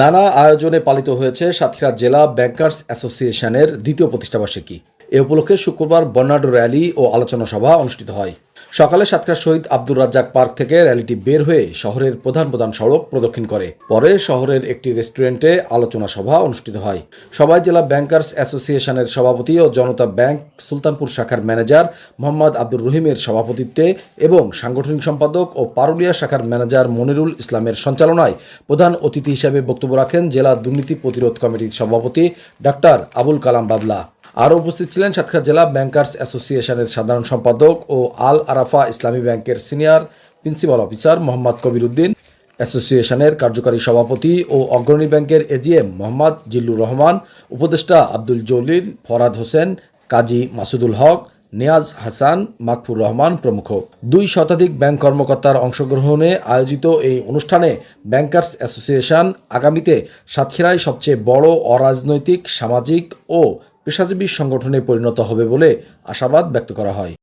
নানা আয়োজনে পালিত হয়েছে সাতক্ষীরা জেলা ব্যাংকার্স অ্যাসোসিয়েশনের দ্বিতীয় প্রতিষ্ঠাবার্ষিকী। এ উপলক্ষে শুক্রবার বর্ণাঢ্য র্যালি ও আলোচনা সভা অনুষ্ঠিত হয়। সকালে সাতক্ষীরা শহীদ আব্দুর রাজ্জাক পার্ক থেকে র্যালিটি বের হয়ে শহরের প্রধান প্রধান সড়ক প্রদক্ষিণ করে। পরে শহরের একটি রেস্টুরেন্টে আলোচনা সভা অনুষ্ঠিত হয়। সবাই জেলা ব্যাংকার্স অ্যাসোসিয়েশনের সভাপতি ও জনতা ব্যাংক সুলতানপুর শাখার ম্যানেজার মোহাম্মদ আব্দুর রহিমের সভাপতিত্বে এবং সাংগঠনিক সম্পাদক ও পারুলিয়া শাখার ম্যানেজার মনিরুল ইসলামের সঞ্চালনায় প্রধান অতিথি হিসেবে বক্তব্য রাখেন জেলা দুর্নীতি প্রতিরোধ কমিটির সভাপতি ডাক্তার আবুল কালাম বাবলা। আরও উপস্থিত ছিলেন সাতক্ষীরা জেলা ব্যাংকার্স অ্যাসোসিয়েশনের সাধারণ সম্পাদক ও আল আরাফা ইসলামী ব্যাংকের senior principal officer Mohammad Kabir Uddin অ্যাসোসিয়েশনের কার্যকারী সভাপতি ও অগ্রণী ব্যাংকের এজিএম মোহাম্মদ জিল্লুর রহমান, উপদেষ্টা আব্দুল জলিল, ফরাদ হোসেন, কাজী মাসুদুল হক, নিয়াজ হাসান, মাকফুর রহমান প্রমুখ। দুই শতাধিক ব্যাংক কর্মকর্তার অংশগ্রহণে আয়োজিত এই অনুষ্ঠানে ব্যাংকার্স অ্যাসোসিয়েশন আগামীতে সাতক্ষীরায় সবচেয়ে বড় অরাজনৈতিক, সামাজিক ও পেশাজীবী সংগঠনে পরিণত হবে বলে আশাবাদ ব্যক্ত করা হয়।